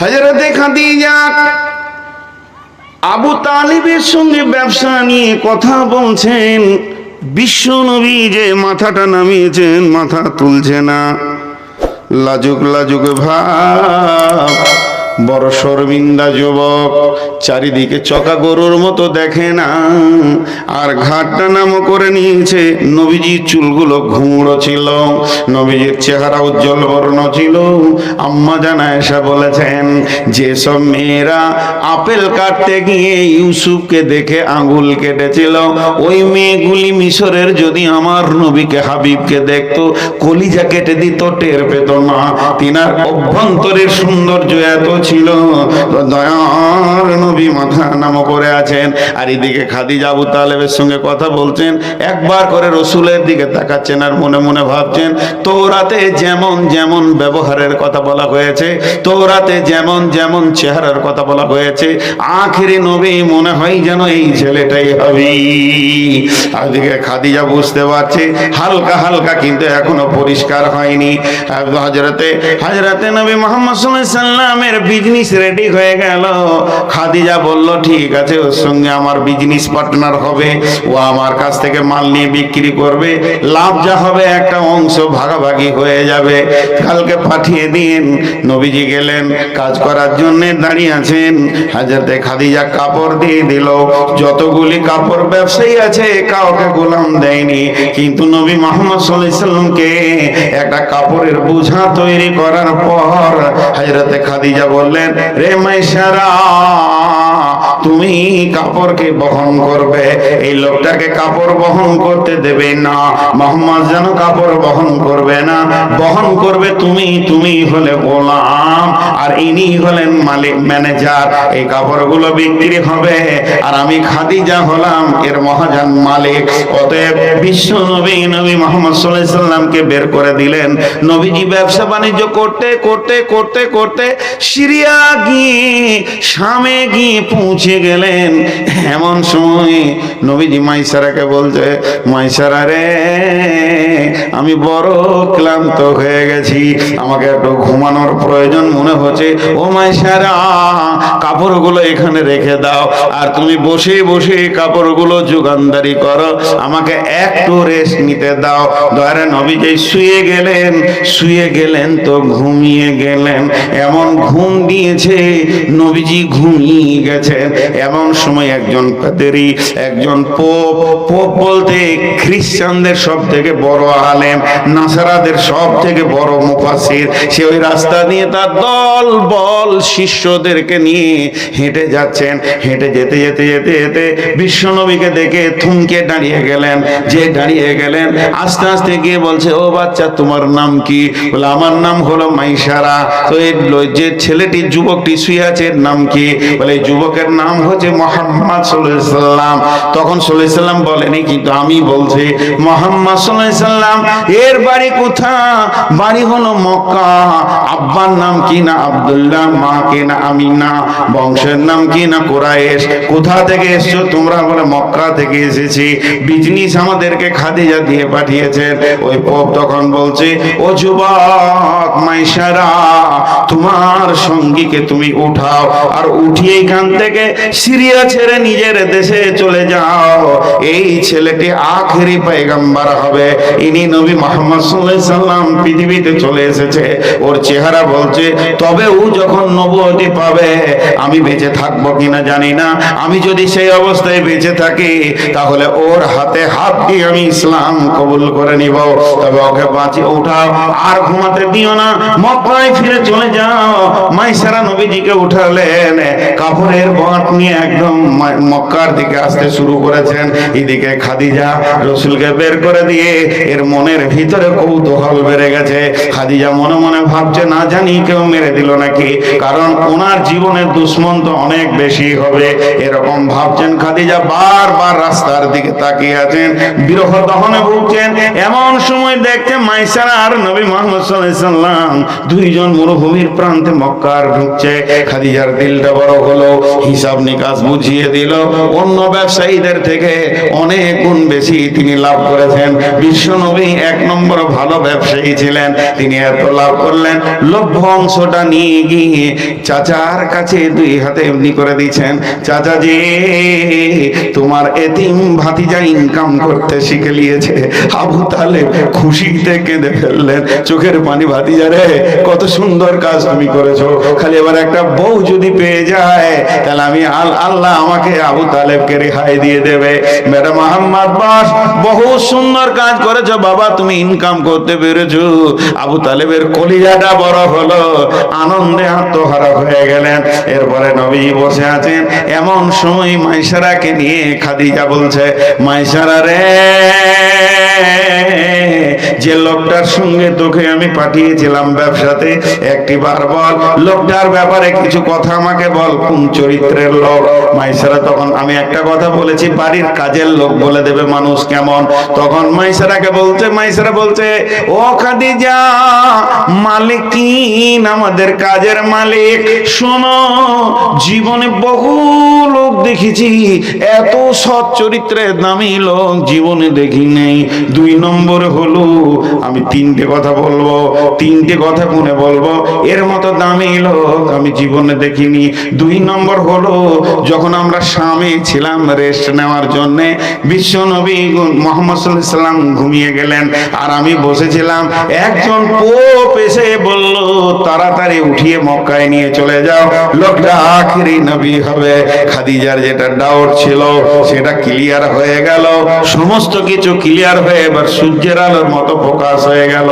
হজরতে খাদিজা আবু তালিবের সঙ্গে ব্যবসা নিয়ে কথা বলছেন। বিশ্বনবী যে মাথাটা নামিয়েছেন, মাথা তুলছে না। লাজুক লাজুক ভাব। বড় শর্মিন্দা যুবক, চারিদিকে চকা গরুর মতো দেখে না। আর ঘাটটা নামও করে নিয়েছে। নবীজির চুলগুলো ঘুমড়ো ছিল, নবীজির চেহারা উজ্জ্বল বর্ণ ছিল। আম্মা জানা এসে বলেছেন, যেসব মেয়েরা আপেল কাটতে গিয়ে ইউসুফকে দেখে আঙ্গুল কেটেছিল, ওই মেয়েগুলি মিশরের যদি আমার নবীকে, হাবিবকে দেখতো, কলিজা কেটে দিত, টের পেত না। তিনার অভ্যন্তরের সৌন্দর্য এত ছিল। দয়ার নবী মাথা নাম করে আছেন। আর এদিকে খাদিজা আবু তালেবের সঙ্গে কথা বলছেন। একবার করে রসুলের দিকে তাকাচ্ছেন আর মনে মনে ভাবছেন, তোরাতে যেমন যেমন ব্যবহারের কথা বলা হয়েছে, তোরাতে যেমন যেমন চেহারার কথা বলা হয়েছে, আখেরি নবী মনে হয় যেন এই ছেলেটাই হবে। এদিকে খাদিজা বুঝতে পারছে, হালকা হালকা কিন্তু এখনও পরিষ্কার হয়নি। হজরতে হাজরাতে নবী মোহাম্মদ সাল্লামের বিজনেস রেডি হয়ে গেল। খাদিজা বলল, ঠিক আছে, ওর সঙ্গে আমার বিজনেস পার্টনার হবে। ও আমার কাছ থেকে মাল নিয়ে বিক্রি করবে। লাভ যা হবে একটা অংশ ভাগাভাগি হয়ে যাবে। কালকে পাঠিয়ে দিন। নবীজি গেলেন, কাজ করার জন্য দাঁড়িয়ে আছেন। হাজারতে খাদিজা কাপড় দিয়ে দিল। যতগুলি কাপড় ব্যবসায়ী আছে, কাউকে গোলাম দেয়নি। কিন্তু নবী মোহাম্মদ সাল্লামকে একটা কাপড়ের বোঝা তৈরি করার পর হাজরতে খাদিজা বললেন রে মাইশারা তুমি কাপড়কে বহন করবে, এই লোকটাকে কাপড় বহন করতে দেবে না। মোহাম্মদ যেন কাপড় বহন করবে না। বহন করবে তুমি তুমি হলে গোলাম, আর ইনি হলেন মালিক, ম্যানেজার। এই কাপড়গুলো বিক্রি হবে, আর আমি খাদিজা হলাম, এর মহাজান মালিক। অতএব বিশ্ব নবী নবী মোহাম্মদ সাল্লাল্লাহু সাল্লামকে বের করে দিলেন। নবীজি ব্যবসা বাণিজ্য করতে করতে করতে করতে সিরিয়া গিয়ে, শামে গিয়ে পৌঁছে গেলেন। এমন সময় নবীজি মাইসারাকে বলছে, মাইসারা রে, আমি বড় ক্লান্ত হয়ে গেছি। আমাকে একটু ঘুমানোর প্রয়োজন মনে হচ্ছে। ও মাইসারা, কাপড়গুলো এখানে রেখে দাও। আর তুমি বসে বসে কাপড়গুলো যোগানদারি করো। আমাকে একটু রেস্ট নিতে দাও। দয়ারে নবীজি শুয়ে গেলেন শুয়ে গেলেন তো ঘুমিয়ে গেলেন। এমন ঘুম দিয়েছে, নবীজি ঘুমিয়ে গেছেন এমন সময় একজন পাদেরি একজন পোপ পোপ বলতে খ্রিস্টানদের সব থেকে বড় আলেম, নাসারাদের সব থেকে বড় মুফাসির সে ওই রাস্তা দিয়ে তার দল, বল, শিষ্যদেরকে নিয়ে হেঁটে যাচ্ছেন। হেঁটে যেতে যেতে যেতে যেতে বিশ্বনবীকে দেখে থমকে দাঁড়িয়ে গেলেন। যে দাঁড়িয়ে গেলেন, আস্তে আস্তে গিয়ে বলছে, ও বাচ্চা, তোমার নাম কি? বলে, আমার নাম হলো মাইসারা তো এই যে ছেলেটি, যুবকটি শুয়ে আছে নাম কি? বলে যুবকের নাম হচ্ছে মোহাম্মদ সাল্লাম তখন সাল্লাম বলেনি কিন্তু আমি বলছি, মোহাম্মদ সাল্লাম এর বাড়ি কোথা বাড়ি হলো মক্কা। আব্বার নাম কি না আব্দুল্লাহ, মা কি না আমিনা, বংশের নাম কি না কোরাইশ, কোথা থেকে এসছো? তোমরা বলে, মক্কা থেকে এসেছি। বিজনেস আমাদেরকে খাদিজা দিয়ে পাঠিয়েছেন। ওই পোপ তখন বলছে, ও যুবক, মাইশারা, তোমার সঙ্গীকে তুমি উঠাও, আর উঠিয়ে এখান থেকে সিরিয়া ছেড়ে নিজের দেশে চলে যাও। এই ছেলেটি আখেরি পয়গম্বর হবে। ইনি নবী মোহাম্মদ সাল্লাম পৃথিবীতে চলে এসেছে। ওর চেহারা বলছে, তবে ও যখন নবুয়তি পাবে, আমি বেঁচে থাকব কিনা জানি না। আমি যদি সেই অবস্থায় বেঁচে থাকি, তাহলে ওর হাতে হাত দিয়ে আমি ইসলাম কবুল করে নিব। তবে ওকে বাঁচিয়ে উঠাও, আর ঘুমাতে দিও না। মক্কায় ফিরে চলে যাও। মাইসারা নবীজিকে উঠালেন। কাপড়ের নিয়ে একদম মক্কার দিকে আসতে শুরু করেছেন। এদিকে খাদিজা রসুলকে বের করে দিয়ে এর মনের ভিতরে কৌতূহল বেড়ে গেছে। খাদিজা মনে মনে ভাবছে, না জানি কেউ মেরে দিল নাকি? কারণ ওনার জীবনের দুশ্মন তো অনেক বেশি হবে। এরকম ভাবছেন খাদিজা, বারবার রাস্তার দিকে তাকিয়ে আছেন। বিরহ দহনে ভুগছেন। এমন সময় দেখতে মাইসারা আর নবী মোহাম্মদ দুইজন মরুভূমির প্রান্তে মক্কার ঢুকছে। খাদিজার দিলটা বড় হলো। হিসাব নিকাশ বুঝিয়ে দিল। অন্য ব্যবসায়ীদের থেকে অনেক গুণ বেশি তিনি লাভ করেছেন। বিশ্বনবী এক নম্বর ভালো ব্যবসায়ী ছিলেন। তিনি এত লাভ করলেন। লভ্য অংশটা নিয়ে গিয়ে চাচার কাছে দুই হাতে এমনি করে দিচ্ছেন চাচা যে তোমার এতিম ভাতিজা ইনকাম করতে শিখে নিয়েছে। আবু তাহলে খুশিতে কেঁদে ফেললেন। চোখের পানি ভাতিজা রে, কত সুন্দর কাজ তুমি করেছ। খালি এবার একটা বউ যদি পেয়ে যায়, তাহলে আমি আল আল্লাহ আমাকে আবু তালেবকে রেহাই দিয়ে দেবে। ম্যাডাম মোহাম্মদ বাস বহু সুন্দর কাজ করেছ বাবা, তুমি ইনকাম করতে পেরেছ। আবু তালেবের কলিজাটা বড় হলো, আনন্দে আত্মহারা হয়ে গেলেন। এরপরে নবী বসে আছেন, এমন সময় মাইসারাকে নিয়ে খাদিজা বলছে মাইসারা রে যে লোকটার সঙ্গে তোকে আমি পাঠিয়েছিলাম ব্যবসাতে, একটি বার বল। লোকটার ব্যাপারে কিছু কথা আমাকে বল, কোন চরিত্রের লোক? মাইসারা, তখন আমি একটা কথা বলেছি, বাড়ির কাজের লোক বলে দেবে মানুষ কেমন? তখন মাইসারাকে বলছে, মাইসারা বলছে, ও খাদিজা, মালিকিন আমাদের কাজের মালিক। শোনো, জীবনে বহু লোক দেখেছি, এত সৎ চরিত্রের দামি লোক জীবনে দেখি নেই দুই নম্বর হলো, আমি তিনটে কথা বলব, তিনটে কথা কোনে বলব। এর মতো দামি লোক আমি জীবনে দেখিনি। দুই নম্বর হলো, যখন আমরা স্বামী ছিলাম রেস্ট নেওয়ার জন্যে, বিশ্ব নবী মোহাম্মদ সাল্লাম ঘুমিয়ে গেলেন আর আমি বসেছিলাম। একজন পোপ এসে বলল, তাড়াতাড়ি উঠিয়ে মক্কায় নিয়ে চলে যাও। লোকটা আখেরি নবী হবে। খাদিজার যেটা ডাউট ছিল, সেটা ক্লিয়ার হয়ে গেল। সমস্ত কিছু ক্লিয়ার হয়ে এবার সূর্যের আলোর মতো প্রকাশ হয়ে গেল।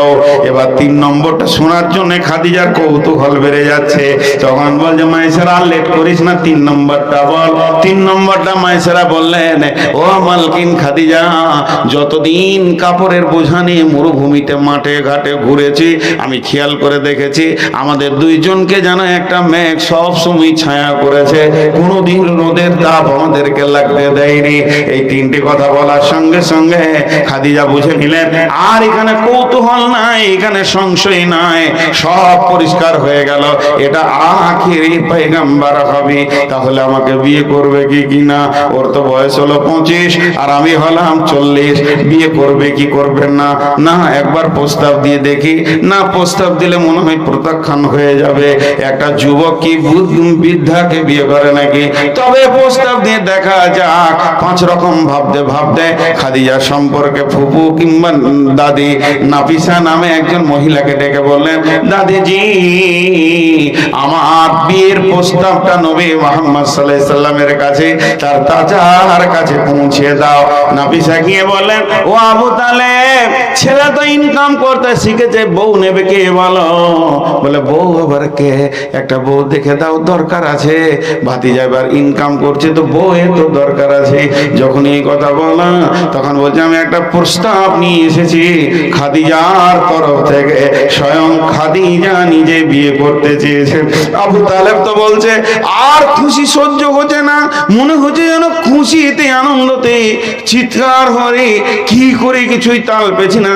এবার তিন নম্বরটা শোনার জন্য খাদিজার কৌতূহল বেড়ে যাচ্ছে। তখন বলছে মাইসেরা, আর লেট করিস না, তিন নম্বরটা বল। তিন নম্বরটা মাইসেরা বললেন, ও মালকিন খাদিজা, যতদিন কাপড়ের বোঝা নিয়ে মরুভূমিতে মাঠে ঘাটে ঘুরেছি, আমি খেয়াল করে দেখেছি, আমাদের দুইজনকে যেন একটা মেঘ সব সময় ছায়া করেছে। কোনোদিন রোদের তাপ আমাদেরকে লাগতে দেয়নি। এই তিনটি কথা বলার সঙ্গে সঙ্গে খাদিজা বুঝে নিলেন, আর এখানে কৌতূহল নাই, এখানে সংশয় নাই, সব পরিষ্কার হয়ে গেল। এটা আখিরি পেগাম্বার হবে, তাহলে আমাকে বিয়ে করবে কি কিনা? ওর তো বয়স হলো পঁচিশ, আর আমি হলাম চল্লিশ। বিয়ে করবে কি করবে না? না, একবার প্রস্তাব দিয়ে দেখি। না প্রস্তাব দিলে মনে হয় প্রত্যাখ্যান হয়ে যাবে। একটা যুবক কি বুদ্ধ- বৃদ্ধাকে বিয়ে করে নাকি? তবে প্রস্তাব দিয়ে দেখা যাক। পাঁচ রকম ভাবতে ভাবতে খাদিজা সম্পর্কে ফুপু কিংবা দাদি, নাফিসা নামে একজন মহিলাকে ডেকে বললেন, দাদিজি, আমার বিয়ের প্রস্তাবটা নবী মোহাম্মদ সাল্লাল্লাহু সাল্লামের কাছে, তার তাজার কাছে পৌঁছে দাও। নাফিসা গিয়ে বললেন, ও আবু তালে ছেলে তো ইনকাম করতে শিখেছে, বউ নেবে কে বলো? বলে, বউ আবার কে? একটা বউ দেখে দাও, দরকার আছে। ভাতি যাবার ইনকাম করছে, তো বউ তো দরকার আছে। যখন এই কথা বলা তখন বলছে, আমি একটা প্রস্তাব নিয়ে এসেছি। খাদিজার তরফ থেকে। স্বয়ং খাদিজা নিজে বিয়ে করতে চেয়েছে। আবু তালেব তো বলছে, আর খুশি সহ্য হচ্ছে না। মনে হচ্ছে যেন খুশিতে, আনন্দতে চিৎকার হরে কি করে কিছুই তাল পেছি না।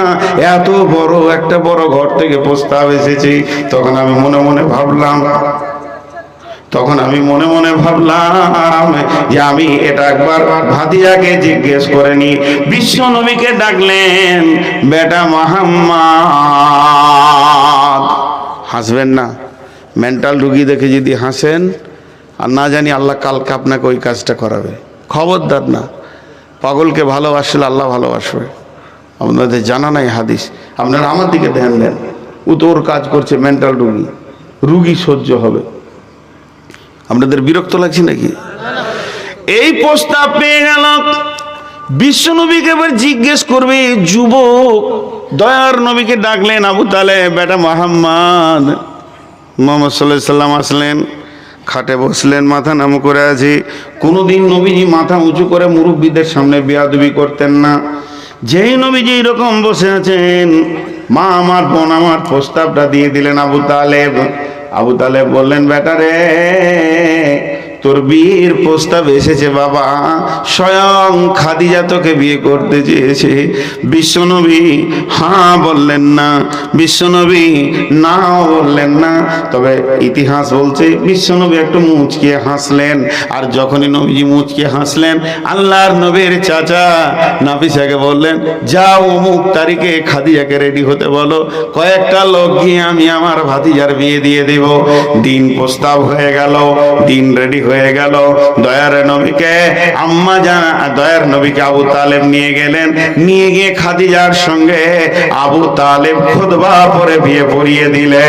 এত বড়, একটা বড় ঘর থেকে প্রস্তাব এসেছে। তখন আমি মনে মনে ভাবলাম তখন আমি মনে মনে ভাবলাম যে আমি এটা একবার ভাদিয়াকে জিজ্ঞেস করে নি। বিশ্ব নবীকে ডাকলেন, বেটা মোহাম্মদ। হাসবেন না। মেন্টাল রুগী দেখে যদি হাসেন, আর না জানি আল্লাহ কালকে আপনাকে ওই কাজটা করাবে। খবরদার না। পাগলকে ভালোবাসলে আল্লাহ ভালোবাসবে। আপনাদের জানা নাই হাদিস। আপনারা আমার দিকে ধ্যান দেন। ও কাজ করছে মেন্টাল রুগী। রুগী সহ্য হবে। আপনাদের বিরক্ত লাগছে নাকি? এই প্রস্তাব পেয়ে গেল বিশ্ব নবীকে এবার জিজ্ঞেস করবে, যুবক, দয়ার নবীকে ডাকলেন আবু তালে বেটা মোহাম্মদ। মোহাম্মদ সাল্লাহ সাল্লাম আসলেন, খাটে বসলেন, মাথা নাম করে আছে। কোনোদিন নবীজি মাথা উঁচু করে মুরব্বীদের সামনে বেয়াদবি করতেন না। যেই নবীজি এরকম বসে আছেন, মা আমার বোন আমার প্রস্তাবটা দিয়ে দিলেন আবু তালেব। আবু তালেব বললেন বেটা রে তোর বিয়ের প্রস্তাব এসেছে বাবা। স্বয়ং খাদিজা তোকে বিয়ে করতে চেয়েছে। বিশ্বনবী হ্যাঁ বললেন না। বিশ্বনবী না বললেন না। তবে ইতিহাস বলছে, বিশ্বনবী একটু মুচকে হাসলেন। আর যখনই নবীজি মুচকে হাসলেন, আল্লাহর নবীর চাচা নাফিসাকে বললেন, যাও অমুক তারিখে খাদিজাকে রেডি হতে বলো। কয়েকটা লোক গিয়ে আমি আমার ভাতিজার বিয়ে দিয়ে দেব। দিন প্রস্তাব হয়ে গেল। দিন রেডি হয়ে গেল। দয়ার নবীকে আম্মা জান দয়ার নবীকে আবু তালেব নিয়ে গেলেন। নিয়ে গিয়ে খাদিজার সঙ্গে আবু তালেব খুদবা পরে বিয়ে পড়িয়ে দিলে